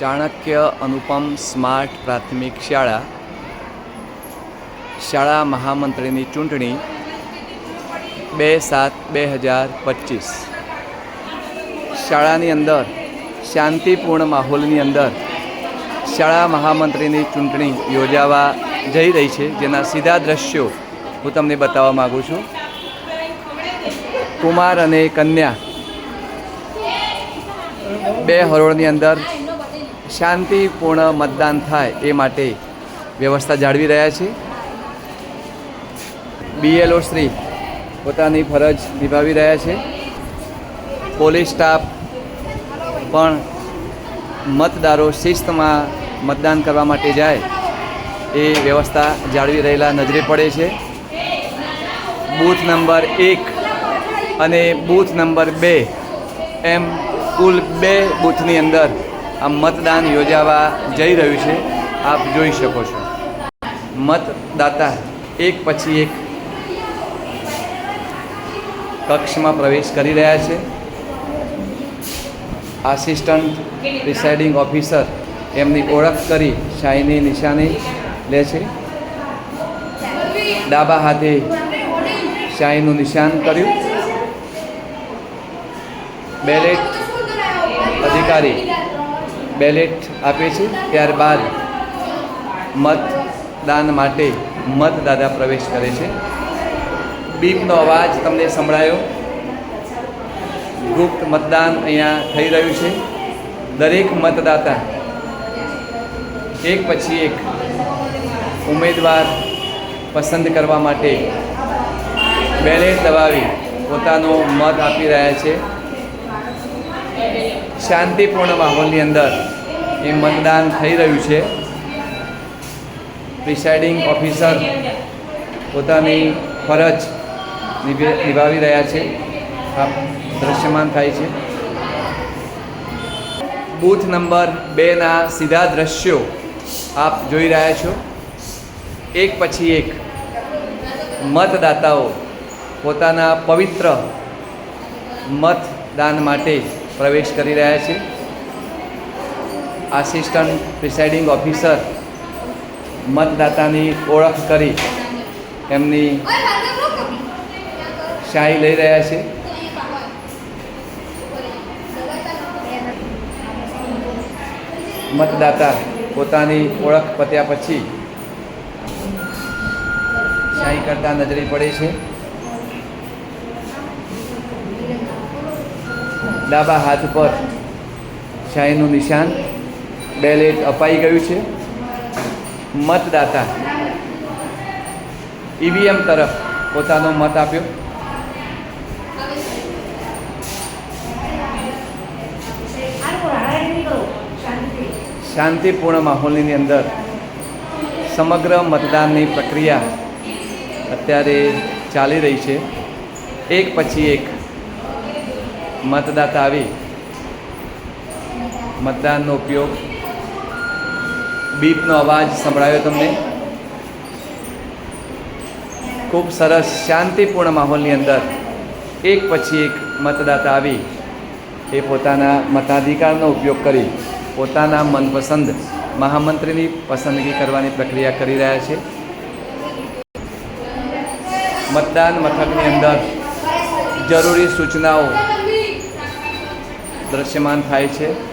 ચાણક્ય અનુપમ smart પ્રાથમિક શાળા શાળા મહામંત્રીની ચૂંટણી બે સાત બે હજાર પચીસ. શાળાની અંદર, શાંતિપૂર્ણ માહોલની અંદર શાળા મહામંત્રીની ચૂંટણી યોજાવા જઈ રહી છે, જેના સીધા દ્રશ્યો હું તમને બતાવવા માગું છું. કુમાર અને કન્યા બે હરોળની અંદર શાંતિપૂર્ણ મતદાન થાય એ માટે વ્યવસ્થા જાળવી રહ્યા છે. બીએલઓ શ્રી પોતાની ફરજ નિભાવી રહ્યા છે. પોલીસ સ્ટાફ પણ મતદારો શિસ્તમાં મતદાન કરવા માટે જાય એ વ્યવસ્થા જાળવી રહેલા નજરે પડે છે. બૂથ નંબર એક અને બૂથ નંબર બે એમ કુલ બે બૂથની અંદર આ મતદાન યોજાવા જઈ રહ્યું છે. આપ જોઈ શકો છો. મતદાતા એક પછી એક કક્ષમાં પ્રવેશ કરી રહ્યા છે. આસિસ્ટન્ટ પ્રિસાઇડિંગ ઓફિસર એમની ઓળખ કરી શાહીની નિશાની લે છે. ડાબા હાથે શાહીનું નિશાન કર્યું. બેલેટ અધિકારી બેલેટ આપે છે ત્યારબાદ મતદાન માટે મતદાતા પ્રવેશ કરે છે. બીપનો અવાજ તમને સંભળાયો. ગુપ્ત મતદાન અહીંયા થઈ રહ્યું છે. દરેક મતદાતા એક પછી એક ઉમેદવાર પસંદ કરવા માટે બેલેટ દબાવી પોતાનો મત આપી રહ્યા છે. શાંતિપૂર્ણ માહોલની અંદર એ મતદાન થઈ રહ્યું છે. પ્રિસાઇડિંગ ઓફિસર પોતાની ફરજ નિભે- નિભાવી રહ્યા છે. આ દ્રશ્યમાન થાય છે. બૂથ નંબર બેના સીધા દ્રશ્યો આપ જોઈ રહ્યા છો. એક પછી એક મતદાતાઓ પોતાના પવિત્ર મતદાન માટે પ્રવેશ કરી રહ્યા છે. આસિસ્ટન્ટ પ્રિસાઇડિંગ ઓફિસર મતદાતાની ઓળખ કરી એમની શાહી લઈ રહ્યા છે. મતદાતા પોતાની ઓળખ પત્યા પછી શાહી કરતા નજરે પડે છે. ડાબા હાથ પર શાહીનું નિશાન બેલેટ અપાઈ ગયું છે. મતદાતા ઈવીએમ તરફ પોતાનો મત આપ્યો. શાંતિપૂર્ણ માહોલની અંદર સમગ્ર મતદાનની પ્રક્રિયા અત્યારે ચાલી રહી છે. એક પછી એક મતદાતા આવી. મતદાનનો ઉપયોગ. બીપનો અવાજ સંભળાયો તમને. ખૂબ સરસ શાંતિપૂર્ણ માહોલની અંદર એક પછી એક મતદાતા આવી. એ પોતાના મતાધિકારનો ઉપયોગ કરી પોતાના મનપસંદ મહામંત્રીની પસંદગી કરવાની પ્રક્રિયા કરી રહ્યા છે. મતદાન મથકની અંદર જરૂરી સૂચનાઓ દ્રશ્યમાન થાય છે.